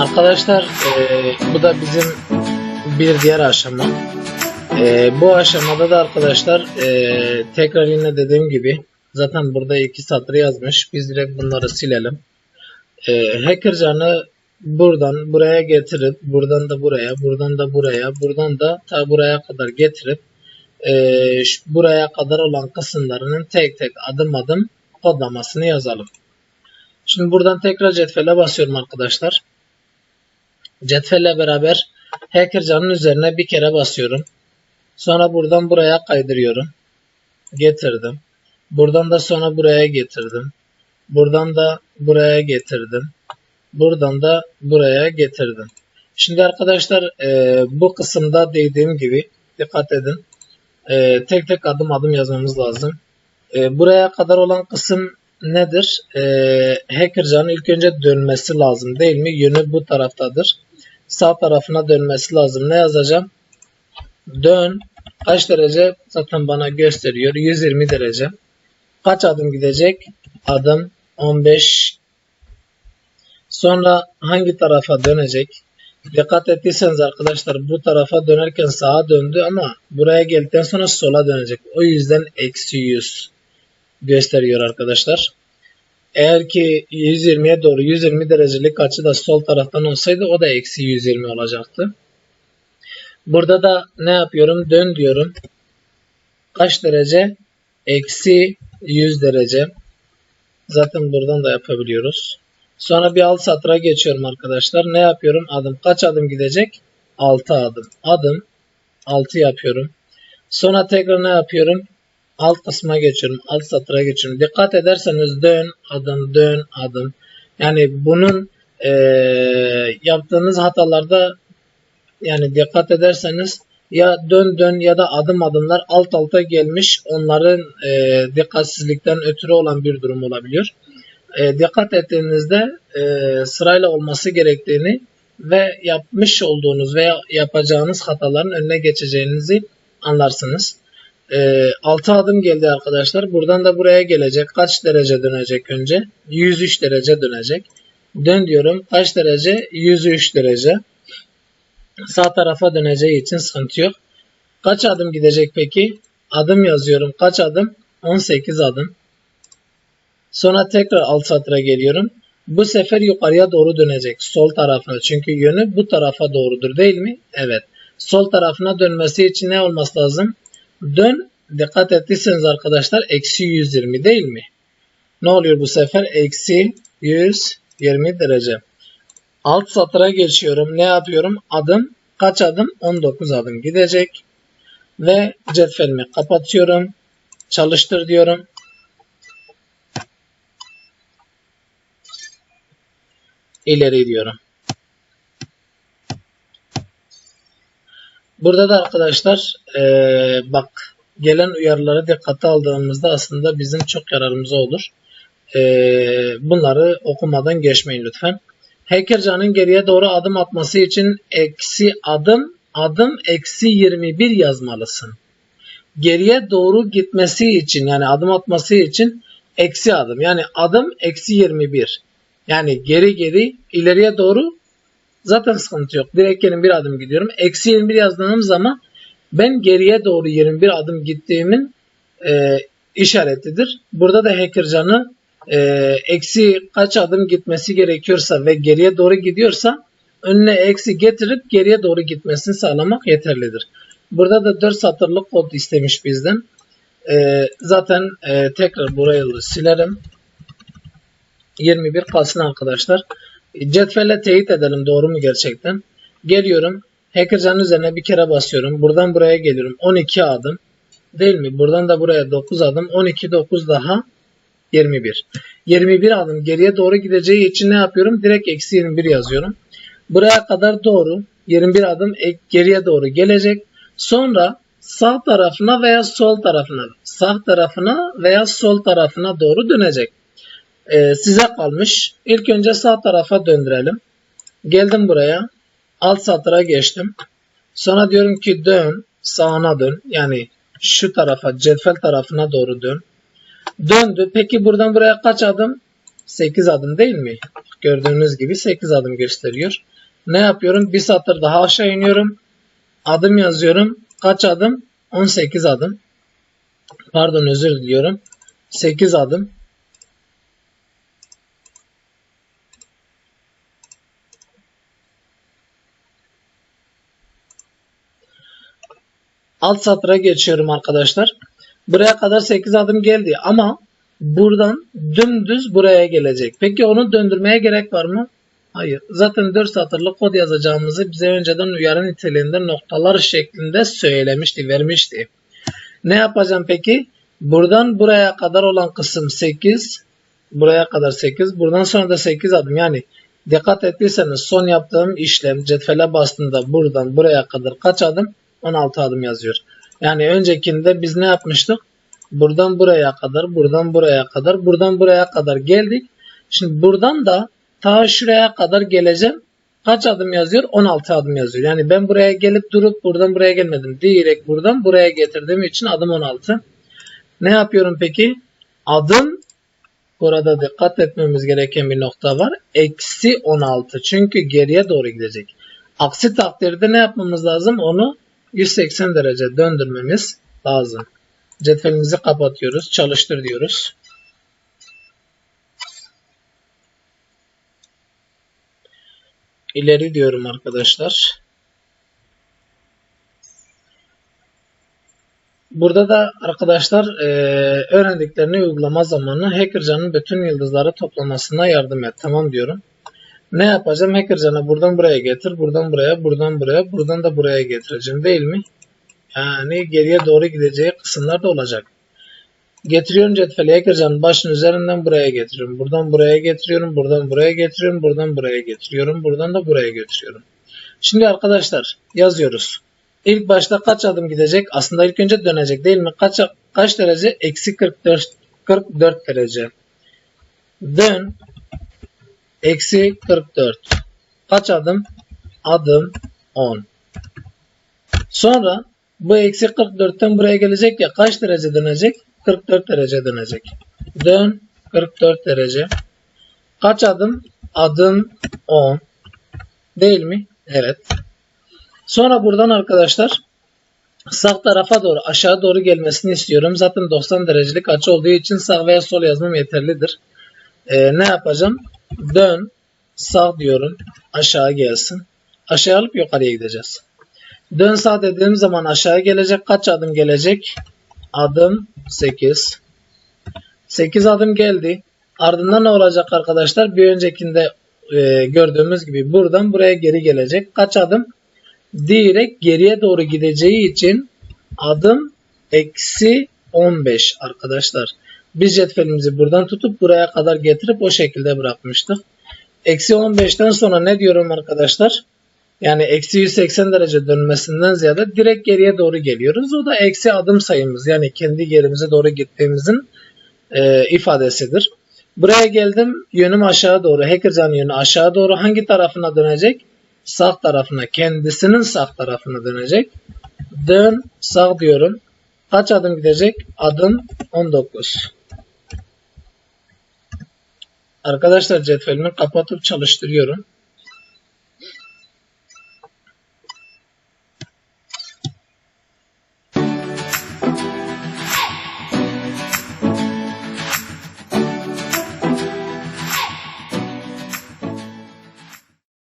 Arkadaşlar eee, bu da bizim bir diğer aşama. Eee, bu aşamada da arkadaşlar eee, tekrar yine dediğim gibi zaten burada iki satır yazmış. Biz direkt bunları silelim. Eee Hackercan'ı buradan buraya getirip buradan da buraya, buradan da buraya, buradan da ta buraya kadar getirip şu- buraya kadar olan kısımlarının tek tek adım adım kodlamasını yazalım. Şimdi buradan tekrar cetvele basıyorum arkadaşlar. Cetvelle beraber Hackercan'ın üzerine bir kere basıyorum. Sonra buradan buraya kaydırıyorum. Getirdim. Buradan da sonra buraya getirdim. Buradan da buraya getirdim. Buradan da buraya getirdim. Şimdi arkadaşlar e, bu kısımda dediğim gibi dikkat edin. E, tek tek adım adım yazmamız lazım. E, buraya kadar olan kısım nedir? E, Hackercan'ın ilk önce dönmesi lazım değil mi? Yönü bu taraftadır. Sağ tarafına dönmesi lazım. Ne yazacağım? Dön. Kaç derece? Zaten bana gösteriyor. 120 derece. Kaç adım gidecek? Adım 15. Sonra hangi tarafa dönecek? Dikkat ettiyseniz arkadaşlar bu tarafa dönerken sağa döndü ama buraya geldikten sonra sola dönecek. O yüzden eksi 100 gösteriyor arkadaşlar. Eğer ki 120'ye doğru 120 derecelik açı da sol taraftan olsaydı o da eksi 120 olacaktı. Burada da ne yapıyorum? Dön diyorum. Kaç derece? Eksi 100 derece. Zaten buradan da yapabiliyoruz. Sonra bir alt satıra geçiyorum arkadaşlar. Ne yapıyorum? Adım. Kaç adım gidecek? 6 adım. Adım 6 yapıyorum. Sonra tekrar ne yapıyorum? Alt kısma geçiyorum. Alt satıra geçiyorum. Dikkat ederseniz dön, adım, dön, adım. Yani bunun eee, yaptığınız hatalarda yani dikkat ederseniz ya dön dön ya da adım adımlar alt alta gelmiş onların e, dikkatsizlikten ötürü olan bir durum olabiliyor. E, dikkat ettiğinizde e, sırayla olması gerektiğini ve yapmış olduğunuz veya yapacağınız hataların önüne geçeceğinizi anlarsınız. E, 6 adım geldi arkadaşlar. Buradan da buraya gelecek. Kaç derece dönecek önce? 103 derece dönecek. Dön diyorum. Kaç derece? 103 derece sağ tarafa döneceği için sıkıntı yok. Kaç adım gidecek peki? Adım yazıyorum. Kaç adım? 18 adım. Sonra tekrar alt satıra geliyorum. Bu sefer yukarıya doğru dönecek. Sol tarafına. Çünkü yönü bu tarafa doğrudur değil mi? Evet. Sol tarafına dönmesi için ne olması lazım? Dön. Dikkat ettiyseniz arkadaşlar eksi 120 değil mi? Ne oluyor bu sefer? Eksi 120 derece. Alt satıra geçiyorum. Ne yapıyorum? Adım kaç adım? 19 adım gidecek. Ve cetvelimi kapatıyorum. Çalıştır diyorum. İleri diyorum. Burada da arkadaşlar eee, bak gelen uyarıları dikkate aldığımızda aslında bizim çok yararımıza olur. Eee, bunları okumadan geçmeyin lütfen. Hackercan'ın geriye doğru adım atması için eksi adım adım eksi 21 yazmalısın. Geriye doğru gitmesi için yani adım atması için eksi adım yani adım eksi 21. Yani geri geri ileriye doğru zaten sıkıntı yok. Direkt yeni bir adım gidiyorum. Eksi 21 yazdığım zaman ben geriye doğru 21 adım gittiğimin e, işaretidir. Burada da Hackercan'ı e, eksi kaç adım gitmesi gerekiyorsa ve geriye doğru gidiyorsa önüne eksi getirip geriye doğru gitmesini sağlamak yeterlidir. Burada da 4 satırlık kod istemiş bizden. E, zaten e, tekrar burayı silerim. 21 kalsın arkadaşlar. Cetvelle teyit edelim doğru mu gerçekten. Geliyorum. Hackercan'ın üzerine bir kere basıyorum. Buradan buraya geliyorum. 12 adım. Değil mi? Buradan da buraya 9 adım. 12 9 daha 21. 21 adım geriye doğru gideceği için ne yapıyorum? Direkt eksi 21 yazıyorum. Buraya kadar doğru 21 adım geriye doğru gelecek. Sonra sağ tarafına veya sol tarafına sağ tarafına veya sol tarafına doğru dönecek. Ee, size kalmış. İlk önce sağ tarafa döndürelim. Geldim buraya. Alt satıra geçtim. Sonra diyorum ki dön. Sağına dön. Yani şu tarafa cetvel tarafına doğru dön. Döndü. Peki buradan buraya kaç adım? 8 adım değil mi? Gördüğünüz gibi 8 adım gösteriyor. Ne yapıyorum? Bir satır daha aşağı iniyorum. Adım yazıyorum. Kaç adım? 18 adım. Pardon özür diliyorum. 8 adım. Alt satıra geçiyorum arkadaşlar. Buraya kadar 8 adım geldi ama buradan dümdüz buraya gelecek. Peki onu döndürmeye gerek var mı? Hayır. Zaten 4 satırlık kod yazacağımızı bize önceden uyarı niteliğinde noktalar şeklinde söylemişti, vermişti. Ne yapacağım peki? Buradan buraya kadar olan kısım 8. Buraya kadar 8. Buradan sonra da 8 adım. Yani dikkat ettiyseniz son yaptığım işlem cetvele bastığında buradan buraya kadar kaç adım? 16 adım yazıyor. Yani öncekinde biz ne yapmıştık? Buradan buraya kadar, buradan buraya kadar, buradan buraya kadar geldik. Şimdi buradan da ta şuraya kadar geleceğim. Kaç adım yazıyor? 16 adım yazıyor. Yani ben buraya gelip durup buradan buraya gelmedim. Direkt buradan buraya getirdiğim için adım 16. Ne yapıyorum peki? Adım burada dikkat etmemiz gereken bir nokta var. Eksi 16. Çünkü geriye doğru gidecek. Aksi takdirde ne yapmamız lazım? Onu 180 derece döndürmemiz lazım. Cetvelimizi kapatıyoruz. Çalıştır diyoruz. İleri diyorum arkadaşlar. Burada da arkadaşlar e, öğrendiklerini uygulama zamanı Hackercan'ın bütün yıldızları toplamasına yardım et. Tamam diyorum. Ne yapacağım? Hackercan'ı buradan buraya getir, buradan buraya, buradan buraya, buradan da buraya getireceğim değil mi? Yani geriye doğru gideceği kısımlar da olacak. Getiriyorum cetveli Hackercan'ın başının üzerinden buraya getiriyorum. Buradan buraya getiriyorum, buradan buraya getiriyorum, buradan buraya getiriyorum, buradan da buraya getiriyorum. Şimdi arkadaşlar yazıyoruz. İlk başta kaç adım gidecek? Aslında ilk önce dönecek değil mi? Kaç, kaç derece? Eksi 44, 44 derece. Dön. Eksi 44. Kaç adım? Adım 10. Sonra bu eksi 44'ten buraya gelecek ya kaç derece dönecek? 44 derece dönecek. Dön 44 derece. Kaç adım? Adım 10. Değil mi? Evet. Sonra buradan arkadaşlar sağ tarafa doğru aşağı doğru gelmesini istiyorum. Zaten 90 derecelik açı olduğu için sağ veya sol yazmam yeterlidir. Ee, ne yapacağım? Dön sağ diyorum aşağı gelsin. Aşağı alıp yukarıya gideceğiz. Dön sağ dediğim zaman aşağı gelecek. Kaç adım gelecek? Adım 8. 8 adım geldi. Ardından ne olacak arkadaşlar? Bir öncekinde e, gördüğümüz gibi buradan buraya geri gelecek. Kaç adım? direkt geriye doğru gideceği için adım eksi 15 arkadaşlar. Biz cetvelimizi buradan tutup buraya kadar getirip o şekilde bırakmıştık. Eksi 15'ten sonra ne diyorum arkadaşlar? Yani eksi 180 derece dönmesinden ziyade direkt geriye doğru geliyoruz. O da eksi adım sayımız. Yani kendi yerimize doğru gittiğimizin e, ifadesidir. Buraya geldim. Yönüm aşağı doğru. Hackercan yönü aşağı doğru. Hangi tarafına dönecek? sağ tarafına kendisinin sağ tarafına dönecek. Dön sağ diyorum. Kaç adım gidecek? Adım 19. Arkadaşlar cetvelimi kapatıp çalıştırıyorum.